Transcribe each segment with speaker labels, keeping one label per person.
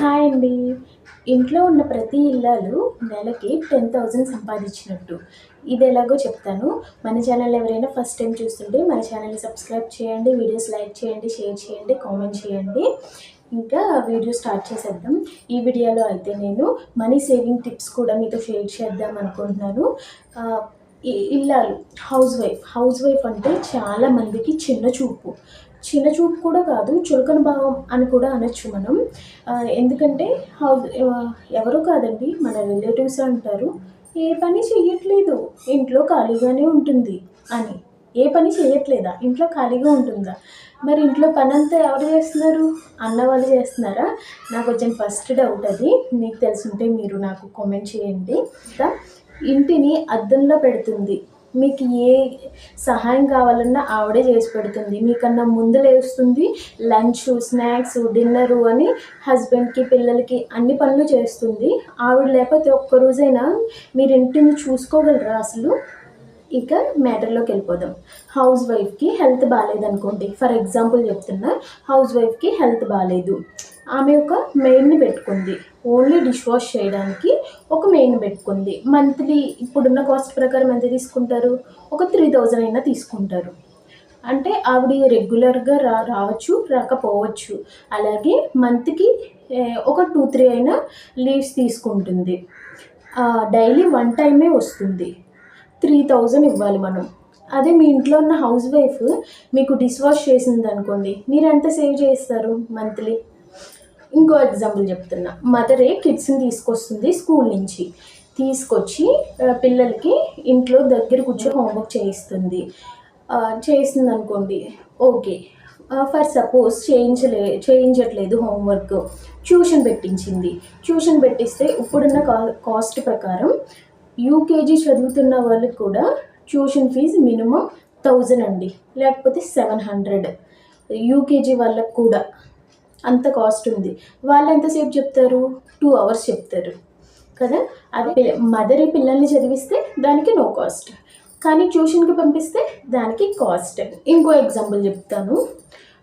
Speaker 1: Hi అండి ఇంట్లో ఉన్న ప్రతి ఇల్లాలు నెలకి టెన్ థౌజండ్ సంపాదించినట్టు. ఇది ఎలాగో చెప్తాను. మన ఛానల్ ఎవరైనా ఫస్ట్ టైం చూస్తుంటే మన ఛానల్ని సబ్స్క్రైబ్ చేయండి వీడియోస్ లైక్ చేయండి షేర్ చేయండి కామెంట్ చేయండి. ఇంకా వీడియో స్టార్ట్ చేసేద్దాం. ఈ వీడియోలో అయితే నేను మనీ సేవింగ్ టిప్స్ కూడా మీతో షేర్ చేద్దాం అనుకుంటున్నాను. ఇల్లాలు హౌస్ వైఫ్. హౌస్ వైఫ్ అంటే చాలా మందికి చిన్న చూపు. చిన్న చూపు కూడా కాదు చులకన భావం అని కూడా అనొచ్చు మనం. ఎందుకంటే హౌస్ ఎవరు కాదండి మన రిలేటివ్స్ అంటారు ఏ పని చెయ్యట్లేదు ఇంట్లో ఖాళీగానే ఉంటుంది అని. ఏ పని చేయట్లేదా ఇంట్లో ఖాళీగా ఉంటుందా? మరి ఇంట్లో పని అంతా ఎవరు చేస్తున్నారు? అన్న వాళ్ళు చేస్తున్నారా? నాకు వచ్చిన ఫస్ట్ డౌట్ అది. మీకు తెలుసుంటే మీరు నాకు కామెంట్ చేయండి. ఇంకా ఇంటిని అద్దంలో పెడుతుంది. మీకు ఏ సహాయం కావాలన్నా ఆవిడే చేసి పెడుతుంది. మీకన్నా ముందు లేస్తుంది లంచ్ స్నాక్స్ డిన్నరు అని హస్బెండ్కి పిల్లలకి అన్ని పనులు చేస్తుంది. ఆవిడ లేకపోతే ఒక్క రోజైనా మీరు ఇంటిని చూసుకోగలరా అసలు? ఇక మ్యాటర్లోకి వెళ్ళిపోదాం. హౌస్ వైఫ్కి హెల్త్ బాగాలేదనుకోండి. ఫర్ ఎగ్జాంపుల్ చెప్తున్నా హౌస్ వైఫ్కి హెల్త్ బాగాలేదు. ఆమె ఒక మెయిన్ని పెట్టుకుంది. ఓన్లీ డిష్ వాష్ చేయడానికి ఒక మెయిన్ పెట్టుకుంది. మంత్లీ ఇప్పుడున్న కాస్ట్ ప్రకారం ఎంత తీసుకుంటారు? ఒక త్రీ థౌజండ్ అయినా తీసుకుంటారు. అంటే ఆవిడ రెగ్యులర్గా రా రావచ్చు రాకపోవచ్చు. అలాగే మంత్కి ఒక టూ త్రీ అయినా లీవ్స్ తీసుకుంటుంది. డైలీ వన్ టైమే వస్తుంది. త్రీ థౌజండ్ ఇవ్వాలి మనం. అదే మీ ఇంట్లో ఉన్న హౌస్ వైఫ్ మీకు డిష్ వాష్ చేసింది అనుకోండి మీరు ఎంత సేవ్ చేస్తారు మంత్లీ? ఇంకో ఎగ్జాంపుల్ చెప్తున్నా. మదరే కిడ్స్ని తీసుకొస్తుంది స్కూల్ నుంచి. తీసుకొచ్చి పిల్లలకి ఇంట్లో దగ్గర కూర్చొని హోంవర్క్ చేయిస్తుంది. ఆ, చేస్తుంది అనుకోండి ఓకే ఫర్ సపోజ్ చేయించలే చేయించట్లేదు హోంవర్క్. ట్యూషన్ పెట్టించింది. ట్యూషన్ పెట్టిస్తే ఇప్పుడున్న కా కాస్ట్ ప్రకారం యూకేజీ చదువుతున్న వాళ్ళకి కూడా ట్యూషన్ ఫీజు మినిమం థౌజండ్ అండి. లేకపోతే సెవెన్ హండ్రెడ్. యూకేజీ వాళ్ళకి కూడా. అంత కాస్ట్ ఉంది. వాళ్ళు ఎంతసేపు చెప్తారు? టూ అవర్స్ చెప్తారు. కదా? అదే మదర్ పిల్లల్ని చదివిస్తే దానికి నో కాస్ట్ కానీ ట్యూషన్కి పంపిస్తే దానికి కాస్ట్ ఇంకో ఎగ్జాంపుల్ చెప్తాను.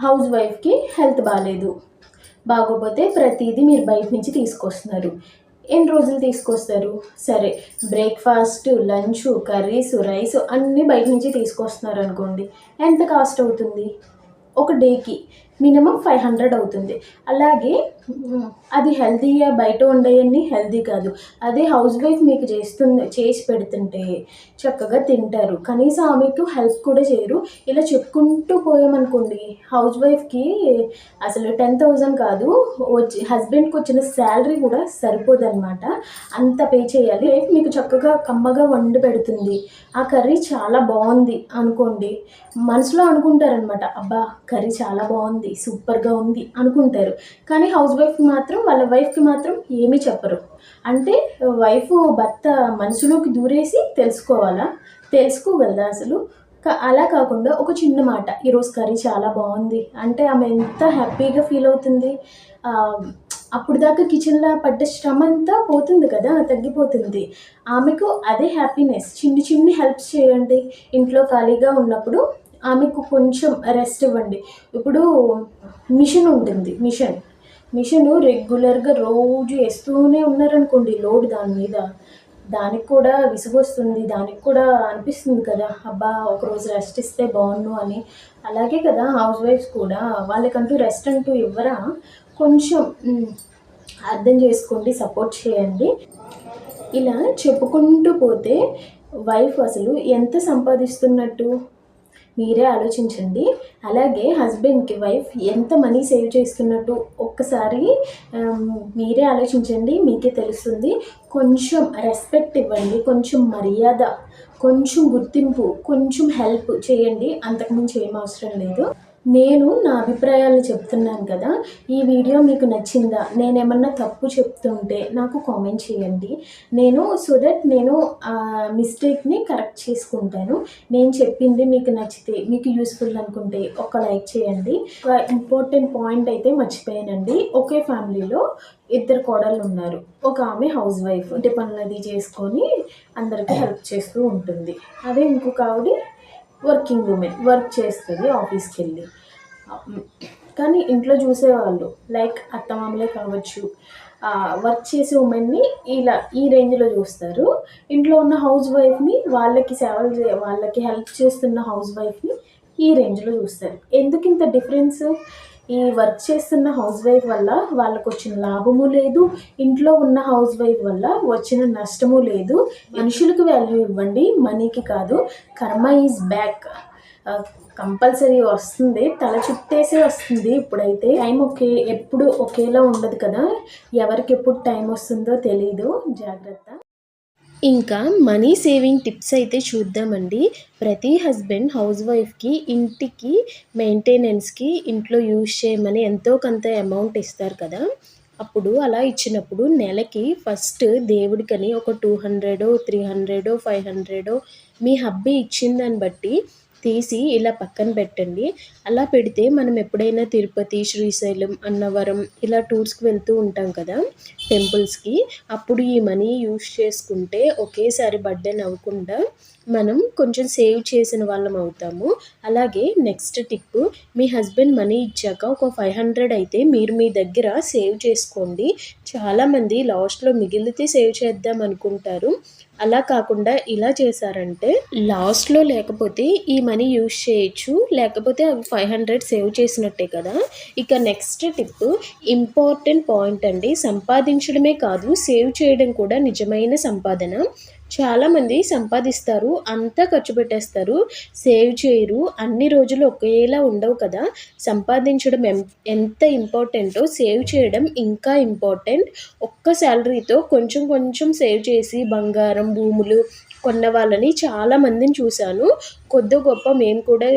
Speaker 1: హౌస్ వైఫ్కి హెల్త్ బాగాలేదు బాగోపోతే ప్రతిదీ మీరు బయట నుంచి తీసుకొస్తున్నారు. ఎన్ని రోజులు తీసుకొస్తారు? సరే బ్రేక్ఫాస్ట్ లంచ్ కర్రీస్ రైస్ అన్నీ బయట నుంచి తీసుకొస్తున్నారు అనుకోండి ఎంత కాస్ట్ అవుతుంది? ఒక డేకి మినిమం ఫైవ్ హండ్రెడ్ అవుతుంది. అలాగే అది హెల్తీగా బయట ఉండేవన్నీ హెల్తీ కాదు. అదే హౌస్ వైఫ్ మీకు చేస్తుంది చేసి పెడుతుంటే చక్కగా తింటారు. కనీసం ఆమెకు హెల్ప్ కూడా చేయరు. ఇలా చెప్పుకుంటూ పోయామనుకోండి హౌస్ వైఫ్కి అసలు టెన్ థౌజండ్ కాదు వచ్చి హస్బెండ్కి వచ్చిన శాలరీ కూడా సరిపోదన్నమాట. అంత పే చేయాలి. వైఫ్ మీకు చక్కగా కమ్మగా వండి పెడుతుంది. ఆ కర్రీ చాలా బాగుంది అనుకోండి మనసులో అనుకుంటారనమాట అబ్బా కర్రీ చాలా బాగుంది. సూపర్గా ఉంది అనుకుంటారు. కానీ హౌస్ వైఫ్ మాత్రం వాళ్ళ వైఫ్కి మాత్రం ఏమీ చెప్పరు. అంటే వైఫ్ భర్త మనసులోకి దూరేసి తెలుసుకోవాలా? తెలుసుకోగలదా అసలు? అలా కాకుండా ఒక చిన్న మాట ఈరోజు కర్రీ చాలా బాగుంది. అంటే ఆమె ఎంత హ్యాపీగా ఫీల్ అవుతుంది. అప్పుడు దాకా కిచెన్లో పడ్డ శ్రమ అంతా పోతుంది కదా తగ్గిపోతుంది. ఆమెకు అదే హ్యాపీనెస్. చిన్ని చిన్ని హెల్ప్స్ చేయండి. ఇంట్లో ఖాళీగా ఉన్నప్పుడు ఆమెకు కొంచెం రెస్ట్ ఇవ్వండి. ఇప్పుడు మిషన్ ఉంటుంది. మిషన్ మిషన్ రెగ్యులర్గా రోజు వేస్తూనే ఉన్నారనుకోండి లోడ్ దాని మీద. దానికి కూడా విసుగొస్తుంది. దానికి కూడా అనిపిస్తుంది కదా అబ్బా ఒకరోజు రెస్ట్ ఇస్తే బాగుండు అని. అలాగే కదా హౌస్ వైఫ్స్ కూడా వాళ్ళకంటూ రెస్ట్ అంటూ ఇవ్వరా? కొంచెం అర్థం చేసుకోండి సపోర్ట్ చేయండి. ఇలా చెప్పుకుంటూ పోతే వైఫ్ అసలు ఎంత సంపాదిస్తున్నట్టు? మీరే ఆలోచించండి. అలాగే హస్బెండ్కి వైఫ్ ఎంత మనీ సేవ్ చేస్తున్నట్టు ఒక్కసారి మీరే ఆలోచించండి. మీకే తెలుస్తుంది. కొంచెం రెస్పెక్ట్ ఇవ్వండి. కొంచెం మర్యాద కొంచెం గుర్తింపు కొంచెం హెల్ప్ చేయండి. అంతకుమించి ఏం అవసరం లేదు. నేను నా అభిప్రాయాలు చెప్తున్నాను కదా ఈ వీడియో మీకు నచ్చిందా? నేనేమన్నా తప్పు చెప్తుంటే నాకు కామెంట్ చేయండి. నేను సో దట్ నేను ఆ మిస్టేక్ని కరెక్ట్ చేసుకుంటాను. నేను చెప్పింది మీకు నచ్చితే మీకు యూస్ఫుల్ అనుకుంటే ఒక లైక్ చేయండి. ఒక ఇంపార్టెంట్ పాయింట్ అయితే మర్చిపోయానండి. ఒకే ఫ్యామిలీలో ఇద్దరు కోడళ్ళు ఉన్నారు. ఒక ఆమె హౌస్ వైఫ్ ఇంటి పనులది చేసుకొని అందరికీ హెల్ప్ చేస్తూ ఉంటుంది. అదే ఇంకొక ఆవిడ వర్కింగ్ ఉమెన్ వర్క్ చేస్తుంది ఆఫీస్కి వెళ్ళి కానీ ఇంట్లో చూసేవాళ్ళు లైక్ అత్తమామలే కావచ్చు వర్క్ చేసే ఉమెన్ని ఇలా ఈ రేంజ్లో చూస్తారు. ఇంట్లో ఉన్న హౌస్ వైఫ్ని వాళ్ళకి సేవలు చే వాళ్ళకి హెల్ప్ చేస్తున్న హౌస్ వైఫ్ని ఈ రేంజ్లో చూస్తారు. ఎందుకు ఇంత డిఫరెన్స్? ఈ వర్క్ చేస్తున్న హౌస్ వైఫ్ వల్ల వాళ్ళకు వచ్చిన లాభము లేదు. ఇంట్లో ఉన్న హౌస్ వైఫ్ వల్ల వచ్చిన నష్టము లేదు. మనుషులకు వాల్యూ ఇవ్వండి మనీకి కాదు. కర్మ ఈజ్ బ్యాక్. కంపల్సరీ వస్తుంది. తల చుట్టేసే వస్తుంది ఇప్పుడైతే. టైం ఒకే ఎప్పుడు ఒకేలా ఉండదు కదా. ఎవరికి ఎప్పుడు టైం వస్తుందో తెలీదు. జాగ్రత్త. ఇంకా మనీ సేవింగ్ టిప్స్ అయితే చూద్దామండి. ప్రతి హస్బెండ్ హౌస్ వైఫ్కి ఇంటికి మెయింటెనెన్స్కి ఇంట్లో యూజ్ చేయమని ఎంతో కొంత అమౌంట్ ఇస్తారు కదా. అప్పుడు అలా ఇచ్చినప్పుడు నెలకి ఫస్ట్ దేవుడికని ఒక టూ హండ్రెడో త్రీ హండ్రెడో ఫైవ్ హండ్రెడో మీ హబ్బీ ఇచ్చిందని దాన్ని బట్టి తీసి ఇలా పక్కన పెట్టండి. అలా పెడితే మనం ఎప్పుడైనా తిరుపతి శ్రీశైలం అన్నవరం ఇలా టూర్స్కి వెళ్తూ ఉంటాం కదా టెంపుల్స్కి అప్పుడు ఈ మనీ యూస్ చేసుకుంటే ఒకేసారి బర్త్డే అవ్వకుండా మనం కొంచెం సేవ్ చేసిన వాళ్ళం అవుతాము. అలాగే నెక్స్ట్ టిప్ మీ హస్బెండ్ మనీ ఇచ్చాక ఒక ఫైవ్ హండ్రెడ్ అయితే మీరు మీ దగ్గర సేవ్ చేసుకోండి. చాలామంది లాస్ట్లో మిగిలితే సేవ్ చేద్దాం అనుకుంటారు. అలా కాకుండా ఇలా చేశారంటే లాస్ట్లో లేకపోతే ఈ మనీ యూజ్ చేయొచ్చు. లేకపోతే అవి ఫైవ్ హండ్రెడ్ సేవ్ చేసినట్టే కదా. ఇక నెక్స్ట్ టిప్ ఇంపార్టెంట్ పాయింట్ అండి. సంపాదించడమే కాదు సేవ్ చేయడం కూడా నిజమైన సంపాదన. చాలామంది సంపాదిస్తారు అంతా ఖర్చు పెట్టేస్తారు సేవ్ చేయరు అన్ని రోజులు ఒకేలా ఉండవు కదా. సంపాదించడం ఎం ఎంత ఇంపార్టెంటో సేవ్ చేయడం ఇంకా ఇంపార్టెంట్. ఒక్క శాలరీతో కొంచెం కొంచెం సేవ్ చేసి బంగారం భూములు కొన్న వాళ్ళని చాలామందిని చూశాను. కొద్ది గొప్ప మేము కూడా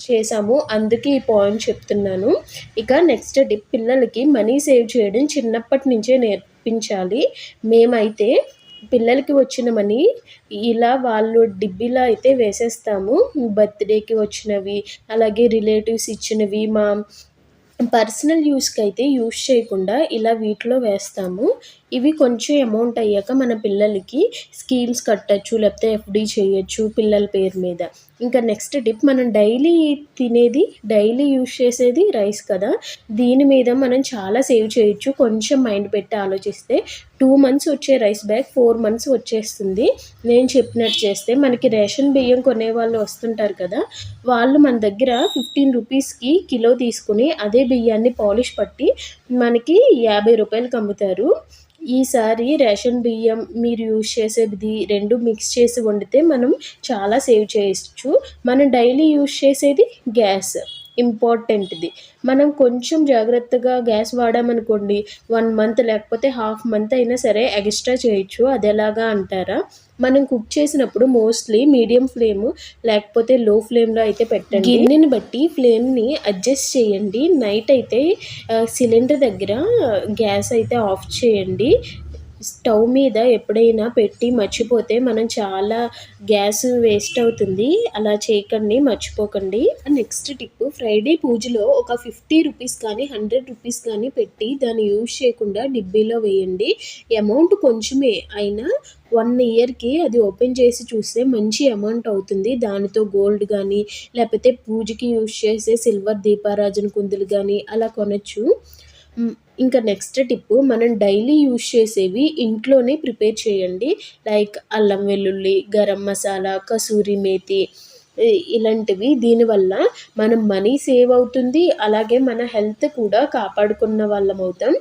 Speaker 1: చేశాము. అందుకే ఈ పాయింట్ చెప్తున్నాను. ఇక నెక్స్ట్ టిప్ పిల్లలకి మనీ సేవ్ చేయడం చిన్నప్పటి నుంచే నేర్పించాలి. మేమైతే పిల్లలకి వచ్చిన మనీ ఇలా వాళ్ళు డిబ్బీలో అయితే వేసేస్తాము. బర్త్డేకి వచ్చినవి అలాగే రిలేటివ్స్ ఇచ్చినవి మా పర్సనల్ యూస్కి అయితే యూస్ చేయకుండా ఇలా వీటిలో వేస్తాము. ఇవి కొంచెం అమౌంట్ అయ్యాక మన పిల్లలకి స్కీమ్స్ కట్టచ్చు లేకపోతే ఎఫ్డి చేయొచ్చు పిల్లల పేరు మీద. ఇంకా నెక్స్ట్ టిప్ మనం డైలీ తినేది డైలీ యూస్ చేసేది రైస్ కదా. దీని మీద మనం చాలా సేవ్ చేయొచ్చు. కొంచెం మైండ్ పెట్టి ఆలోచిస్తే టూ మంత్స్ వచ్చే రైస్ బ్యాగ్ ఫోర్ మంత్స్ వచ్చేస్తుంది. నేను చెప్పినట్టు చేస్తే మనకి రేషన్ బియ్యం కొనే వాళ్ళు వస్తుంటారు కదా వాళ్ళు మన దగ్గర ఫిఫ్టీన్ రూపీస్కి కిలో తీసుకుని అదే బియ్యాన్ని పాలిష్ పట్టి మనకి యాభై రూపాయలకి అమ్ముతారు. ఈసారి రేషన్ బియ్యం మీరు యూజ్ చేసేది రెండు మిక్స్ చేసి వండితే మనం చాలా సేవ్ చేయొచ్చు. మనం డైలీ యూజ్ చేసేది గ్యాస్. ఇంపార్టెంట్ది. మనం కొంచెం జాగ్రత్తగా గ్యాస్ వాడామనుకోండి వన్ మంత్ లేకపోతే హాఫ్ మంత్ అయినా సరే ఎక్స్ట్రా చేయొచ్చు. అది ఎలాగా అంటారా? మనం కుక్ చేసినప్పుడు మోస్ట్లీ మీడియం ఫ్లేమ్ లేకపోతే లో ఫ్లేమ్లో అయితే పెట్టండి. గిన్నెని బట్టి ఫ్లేమ్ని అడ్జస్ట్ చేయండి. నైట్ అయితే సిలిండర్ దగ్గర గ్యాస్ అయితే ఆఫ్ చేయండి. స్టవ్ మీద ఎప్పుడైనా పెట్టి మర్చిపోతే మనం చాలా గ్యాస్ వేస్ట్ అవుతుంది. అలా చేయకండి మర్చిపోకండి. నెక్స్ట్ టిప్ ఫ్రైడే పూజలో ఒక ఫిఫ్టీ రూపీస్ కానీ హండ్రెడ్ రూపీస్ కానీ పెట్టి దాన్ని యూజ్ చేయకుండా డిబ్బీలో వేయండి. అమౌంట్ కొంచెమే అయినా వన్ ఇయర్కి అది ఓపెన్ చేసి చూస్తే మంచి అమౌంట్ అవుతుంది. దానితో గోల్డ్ కానీ లేకపోతే పూజకి యూజ్ చేసే సిల్వర్ దీపారాజన కుందులు కానీ అలా కొనచ్చు. ఇంకా నెక్స్ట్ టిప్ మనం డైలీ యూస్ చేసేవి ఇంట్లోనే ప్రిపేర్ చేయండి. లైక్ అల్లం వెల్లుల్లి గరం మసాలా కసూరి మేతి ఇలాంటివి. దీనివల్ల మనం మనీ సేవ్ అవుతుంది. అలాగే మన హెల్త్ కూడా కాపాడుకున్న వాళ్ళం అవుతాం.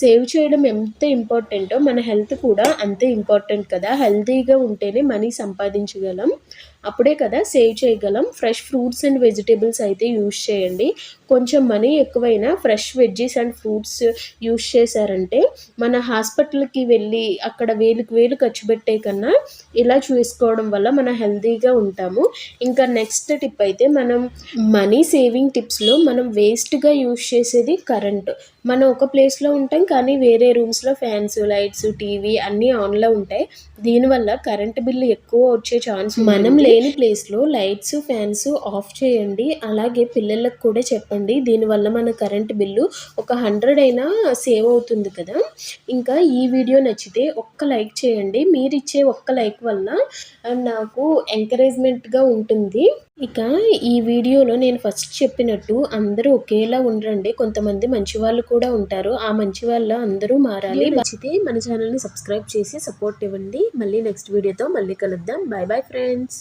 Speaker 1: సేవ్ చేయడం ఎంత ఇంపార్టెంటో మన హెల్త్ కూడా అంతే ఇంపార్టెంట్ కదా. హెల్తీగా ఉంటేనే మనీ సంపాదించగలం. అప్పుడే కదా సేవ్ చేయగలం. ఫ్రెష్ ఫ్రూట్స్ అండ్ వెజిటేబుల్స్ అయితే యూస్ చేయండి. కొంచెం మనీ ఎక్కువైనా fresh veggies and fruits use చేశారంటే మన హాస్పిటల్కి వెళ్ళి అక్కడ వేలుకి వేలు ఖర్చు పెట్టే కన్నా ఇలా చూసుకోవడం వల్ల మనం హెల్తీగా ఉంటాము. ఇంకా నెక్స్ట్ టిప్ అయితే మనం మనీ సేవింగ్ టిప్స్లో మనం వేస్ట్గా యూజ్ చేసేది కరెంట్. మనం ఒక ప్లేస్లో ఉంటాం కానీ వేరే రూమ్స్లో ఫ్యాన్స్ లైట్స్ టీవీ అన్నీ ఆన్లో ఉంటాయి. దీనివల్ల కరెంట్ బిల్లు ఎక్కువ వచ్చే ఛాన్స్ మనం లేని ప్లేస్లో లైట్స్ ఫ్యాన్స్ ఆఫ్ చేయండి. అలాగే పిల్లలకు కూడా చెప్పండి. దీనివల్ల మన కరెంట్ బిల్లు ఒక హండ్రెడ్ అయినా సేవ్ అవుతుంది కదా. ఇంకా ఈ వీడియో నచ్చితే ఒక్క లైక్ చేయండి. మీరు ఇచ్చే ఒక్క లైక్ వల్ల నాకు ఎంకరేజ్మెంట్గా ఉంటుంది. ఇక ఈ వీడియోలో నేను ఫస్ట్ చెప్పినట్టు అందరూ ఒకేలా ఉండరండి కొంతమంది మంచి వాళ్ళు కూడా ఉంటారు. ఆ మంచి వాళ్ళ అందరూ మారాలి. నచ్చితే మన ఛానల్ని సబ్స్క్రైబ్ చేసి సపోర్ట్ ఇవ్వండి. మళ్ళీ నెక్స్ట్ వీడియోతో మళ్ళీ కలుద్దాం. Bye bye friends